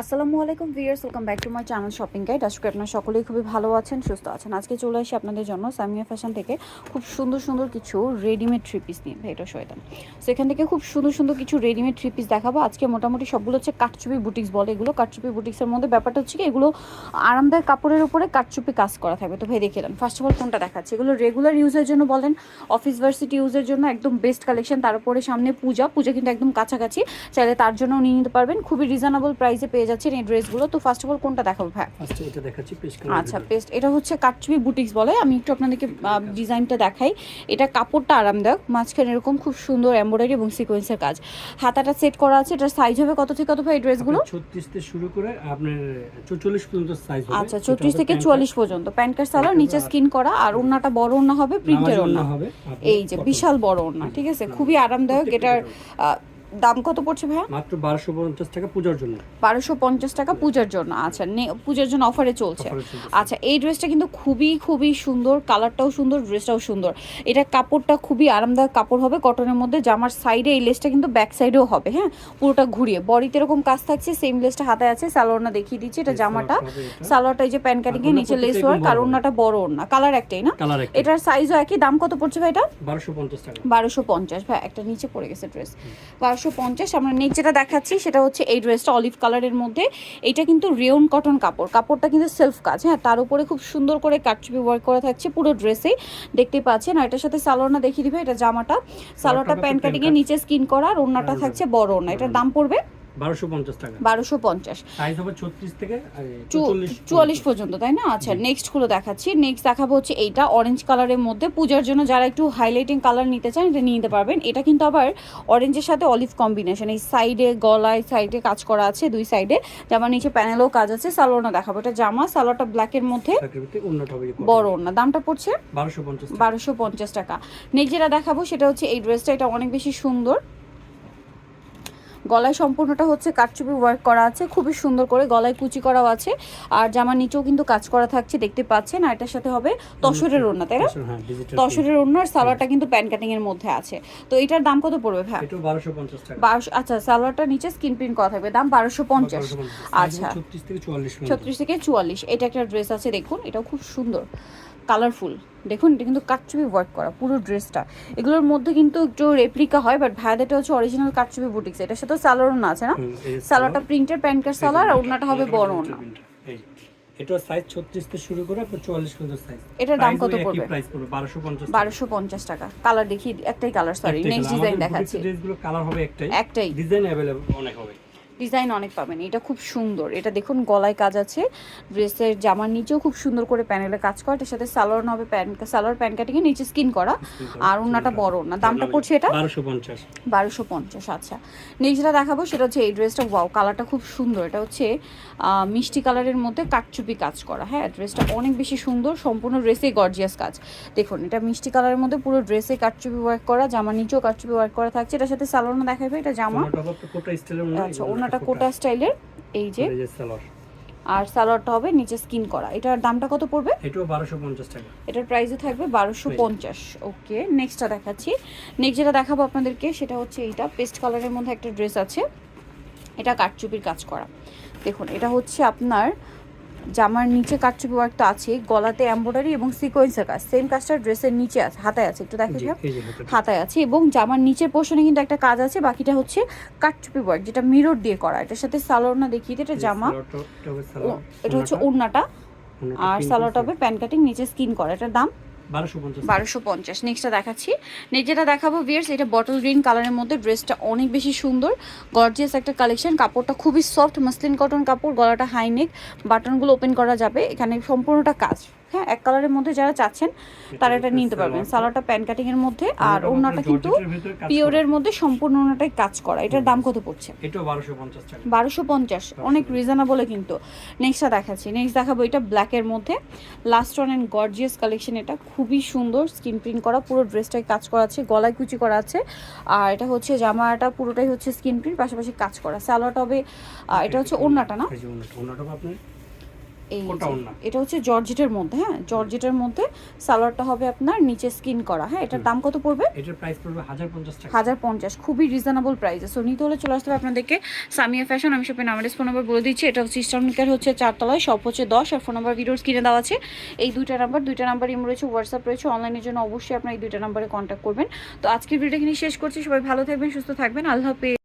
আসসালামু আলাইকুম viewers welcome back to my channel shopping guide. আজকে আপনারা সকলেই খুবই ভালো আছেন, সুস্থ আছেন। আজকে চলে আসি আপনাদের জন্য সামিয়া ফ্যাশন থেকে খুব সুন্দর সুন্দর কিছু রেডিমেড থ্রি পিস নিয়ে। এটা শয়তান। সো এখান থেকে খুব সুন্দর সুন্দর কিছু রেডিমেড থ্রি পিস দেখাবো। আজকে মোটামুটি সবগুলো হচ্ছে কাটচুপি বুটিক্স বলে এগুলো। কাটচুপি বুটিক্সের মধ্যে ব্যাপারটা হচ্ছে কি, এগুলো আরামদায়ক কাপড়ের উপরে কাটচুপি কাজ করা থাকবে। তো, ভাই, দেখে নেন। ফার্স্ট অফ অল কোনটা দেখাচ্ছে? এগুলো রেগুলার ইউজের জন্য বলেন অফিস ভার্সিটি ইউজের জন্য একদম বেস্ট কালেকশন তারপরে সামনে পূজা। পূজা কিন্তু একদম কাছাকাছি। চাইলে তার জন্য নিয়ে নিতে পারবেন। খুবই রিজনেবল প্রাইসে পেয়ে যাচ্ছেন এই ড্রেসগুলো। তো ফার্স্ট অফ অল কোনটা দেখাবো ভাই? ফার্স্টে এটা দেখাচ্ছি আচ্ছা পেস্ট এটা হচ্ছে কাটচুপি বুটিক্স বলে আমি একটু আপনাদেরকে ডিজাইনটা দেখাই। এটা কাপড়টা আরামদায়ক মাঝখানে এরকম খুব সুন্দর এমব্রয়ডারি এবং সিকোয়েন্সের কাজ। হাতাটা সেট করা আছে এটার সাইজ হবে কত থেকে কত ভাই এই ড্রেসগুলো? ছত্রিশ থেকে শুরু করে আপনার চৌচল্লিশ পর্যন্ত সাইজ হবে। আচ্ছা চৌত্রিশ থেকে চুয়াল্লিশ পর্যন্ত। প্যান্ট কার্ড সালোয়ার নিচে স্কিন করা আর ওড়নাটা বড় ওড়না হবে প্রিন্টের ওড়না হবে এই যে বিশাল বড় ওড়না ঠিক আছে? খুবই আরামদায়ক এটার দাম কত পড়ছে ভাইয়া? মাত্র বারোশো পঞ্চাশ টাকা পূজার জন্য। বারোশো পঞ্চাশ টাকা পূজার জন্য। আচ্ছা নে- পূজার জন্য অফারে চলছে। আচ্ছা এই ড্রেসটা কিন্তু খুবই খুবই সুন্দর কালারটাও সুন্দর ড্রেসটাও সুন্দর। এটা কাপড়টা খুবই আরামদায়ক কাপড় হবে কটনের মধ্যে জামার সাইডে এই লেসটা কিন্তু ব্যাক সাইডেও হবে হ্যাঁ? পুরোটা ঘুরিয়ে। বডিতে এরকম কাজ থাকছে সেম লেসটা হাতে আছে সালোয়ারটা দেখিয়ে দিচ্ছি এটা জামাটা। সালোয়ারটা এই যে প্যান কাটিং এর নিচে লেস আর বড় ওড়নাটা বড় ওড়না। কালার একটাই না? এটার সাইজও একই? দাম কত পড়ছে ভাই এটা? বারোশো পঞ্চাশ টাকা। বারোশো পঞ্চাশ। ভাই একটা নিচে পড়ে গেছে ড্রেস বারোশো পঞ্চাশ। আমরা যেটা দেখাচ্ছি সেটা হচ্ছে এই ড্রেসটা অলিভ কালারের মধ্যে। এটা কিন্তু রেওন কটন কাপড়। কাপড়টা কিন্তু সেলফ কাজ হ্যাঁ তার উপরে খুব সুন্দর করে কাটচুপি ওয়ার্ক করা থাকছে পুরো ড্রেসেই দেখতে পাচ্ছেন আর এটার সাথে সালোয়ারটা দেখিয়ে দিবে এটা জামাটা। সালোয়ারটা প্যান্ট কাটিংয়ে নিচে স্কিন করা আর ওনাটা থাকছে বড় ওনা এটার দাম পড়বে বারোশো পঞ্চাশ চুয়াল্লিশ পর্যন্ত তাই না? আচ্ছা নেক্সটগুলো দেখাচ্ছি। নেক্সট দেখাবো হচ্ছে এইটা অরেঞ্জ কালারের মধ্যে। পূজার জন্য যারা একটু হাইলাইটিং কালার নিতে চান এটা নিয়ে নিতে পারবেন। এটা কিন্তু আবার অরেঞ্জের সাথে অলিভ কম্বিনেশন এই সাইডে গলায় সাইডে কাজ করা আছে দুই সাইডে জামার নিচে প্যানেলও কাজ আছে সালোয়ারটা দেখাবো। এটা জামা সালোয়ারটা ব্ল্যাকের মধ্যে। বড় না দামটা পড়ছে? বারোশো পঞ্চাশ টাকা। নেক্সট যেটা দেখাবো সেটা হচ্ছে এই ড্রেসটা এটা অনেক বেশি সুন্দর। গলায় সম্পূর্ণটা হচ্ছে কাটচুপি ওয়ার্ক করা আছে খুবই সুন্দর করে গলায় কুচি করাও আছে। আর জামার নিচেও কিন্তু কাজ করা থাকছে দেখতে পাচ্ছেন। আর এটার সাথে হবে তসরের ওড়না তাই না? হ্যাঁ তসরের ওড়নার সালোয়ারটা কিন্তু প্যান কাটিং এর মধ্যে আছে। তো এটার দাম কত পড়বে ভাই? বারোশো পঞ্চাশ টাকা। বারোশো আচ্ছা সালোয়ারটা নিচে স্কিন প্রিন্ট করা থাকবে। দাম বারোশো পঞ্চাশ। আচ্ছা। ছত্রিশ থেকে চুয়াল্লিশ ছত্রিশ থেকে চুয়াল্লিশ। এটা একটা ড্রেস আছে দেখুন এটাও খুব সুন্দর। কালারফুল দেখুন এটা কিন্তু কাটচুপি ওয়ার্ক করা পুরো ড্রেসটা এগুলোর মধ্যে কিন্তু একটু রেপ্লিকা হয় বাট ভাইয়াদেরটা হচ্ছে অরিজিনাল কাটচুপি বুটিক্স এটার সাথে সালোয়ারও না আছে না সালোয়ারটা প্রিন্টের প্যান্ট কার্ড সালোয়ার আর ওড়নাটা হবে বড় ওড়না এটা সাইজ 36 থেকে শুরু করে আপনার 44 পর্যন্ত সাইজ এটার দাম কত পড়বে? প্রাইস পড়বে 1250 বারোশো পঞ্চাশ টাকা কালার দেখি একটাই কালার সরি নেক্সট ডিজাইন দেখাচ্ছি ড্রেসগুলো কালার হবে একটাই একটাই ডিজাইন अवेलेबल অনেক হবে ডিজাইন অনেক পাবেন। এটা খুব সুন্দর। এটা দেখুন গলায় কাজ আছে। ড্রেসের জামার নিচেও খুব সুন্দর করে প্যানেলে কাজ করা। এটার সাথে সালোয়ার হবে প্যান সালোয়ার প্যান কাটিং এর নিচে স্কিন করা। আর ওনাটা বড় না দামটা পড়ছে এটা? 1250 বারোশো পঞ্চাশ আচ্ছা। নেক্সট যেটা দেখাবো সেটা হচ্ছে এই ড্রেসটা ওয়াও কালারটা খুব সুন্দর। এটা হচ্ছে মিষ্টি কালারের মধ্যে কাটচুপি কাজ করা। হ্যাঁ ড্রেসটা অনেক বেশি সুন্দর সম্পূর্ণ ড্রেসে গর্জিয়াস কাজ। দেখুন এটা মিষ্টি কালারের মধ্যে পুরো ড্রেসে কাটচুপি ওয়ার্ক করা। জামার নিচেও কাটচুপি ওয়ার্ক করা থাকছে। এটার সাথে সালোয়ার দেখাবে। এটা জামা। হবে ওনাটা কোটা স্টাইলের? এই যে। আর সালোয়ারটা হবে নিচে স্কিন করা। এটার দামটা কত পড়বে? এটাও 1250 টাকা। এটার প্রাইসও থাকবে বারোশো পঞ্চাশ। ওকে নেক্সটটা দেখাচ্ছি। নেক্সট যেটা দেখাবো আপনাদেরকে সেটা হচ্ছে এইটা। পেস্ট কালারের মধ্যে একটা ড্রেস আছে। এটা কাটচুপির কাজ করা। দেখুন এটা হচ্ছে আপনার জামার নিচে কাটচুপি ওয়ার্ক তো আছে গলাতে এমব্রয়ডারি এবং সিকোয়েন্সের কাজ। সেম কাজটা ড্রেসের নিচে আছে হাতায় আছে একটু দেখে হাতায় আছে এবং জামার নিচের পোর্শনে কিন্তু একটা কাজ আছে বাকিটা হচ্ছে কাটচুপি ওয়ার্ক যেটা মিরর দিয়ে করা। এটার সাথে সালোয়ার না দেখিয়ে দিই, এটা জামা। এটা হচ্ছে ওড়নাটা। আর সালোয়ারটা হবে প্যান কাটিং নিচে স্কিন করা। এটার দাম 1250 বারোশো পঞ্চাশ। নেক্সটটা দেখাচ্ছি। যেটা দেখাবো ভিয়ার্স এটা বটল গ্রিন কালারের মধ্যে। ড্রেসটা অনেক বেশি সুন্দর। গর্জিয়াস একটা কালেকশন কাপড়টা খুবই সফট মাসলিন কটন কাপড়। গলাটা হাই নেক বাটনগুলো ওপেন করা যাবে। এখানে সম্পূর্ণটা কাজ হ্যাঁ এক কালারের মধ্যে যারা চাচ্ছেন তারা এটা নিতে পারবেন। সালোয়ারটা প্যান কাটিং এর মধ্যে আর ওড়নাটা কিন্তু পিওরের মধ্যে সম্পূর্ণ ওনাটাই কাজ করা। এটার দাম কত পড়ছে? এটাও 1250 টাকা। বারোশো পঞ্চাশ। অনেক রিজনেবলে কিন্তু। নেক্সটটা দেখাচ্ছি। নেক্সট দেখাবো এটা ব্ল্যাকের মধ্যে। Last one and gorgeous collection এটা। খুবই সুন্দর স্কিন প্রিন্ট করা। পুরো ড্রেসটাই কাজ করা আছে গলায় কুচি করা আছে। আর এটা হচ্ছে জামাটা পুরোটাই হচ্ছে স্কিন প্রিন্ট পাশাপাশি কাজ করা। সালোয়ারটা হবে এটা হচ্ছে ওড়নাটা না? এই যে ওনাটা ওনাটা হবে আপনার এই এটা হচ্ছে জর্জেটের মধ্যে হ্যাঁ? জর্জেটের মধ্যে সালোয়ারটা হবে আপনার নিচে স্কিন করা হ্যাঁ? এটার দাম কত পড়বে? এটার প্রাইস পড়বে হাজার পঞ্চাশ টাকা। হাজার পঞ্চাশ খুবই রিজনেবল প্রাইসে সো নিতে হলে চলে আসতে হবে আপনাদেরকে সামিয়া ফ্যাশন আমি শপের নাম্বার ফোন নাম্বার বলে দিচ্ছি। এটা হচ্ছে ইস্টার্নিকার হচ্ছে চারতলায় সব হচ্ছে দশ আর ফোন নাম্বার ভিডিওস কিনে দেওয়া আছে। এই দুইটা নাম্বার দুইটা নাম্বার ইম রয়েছে হোয়াটসঅ্যাপ রয়েছে অনলাইনের জন্য অবশ্যই আপনার এই দুইটা নাম্বারে কন্ট্যাক্ট করবেন। তো আজকের ভিডিওটা এখানে শেষ করছি। সবাই ভালো থাকবেন সুস্থ থাকবেন। আল্লাহ হাফেজ।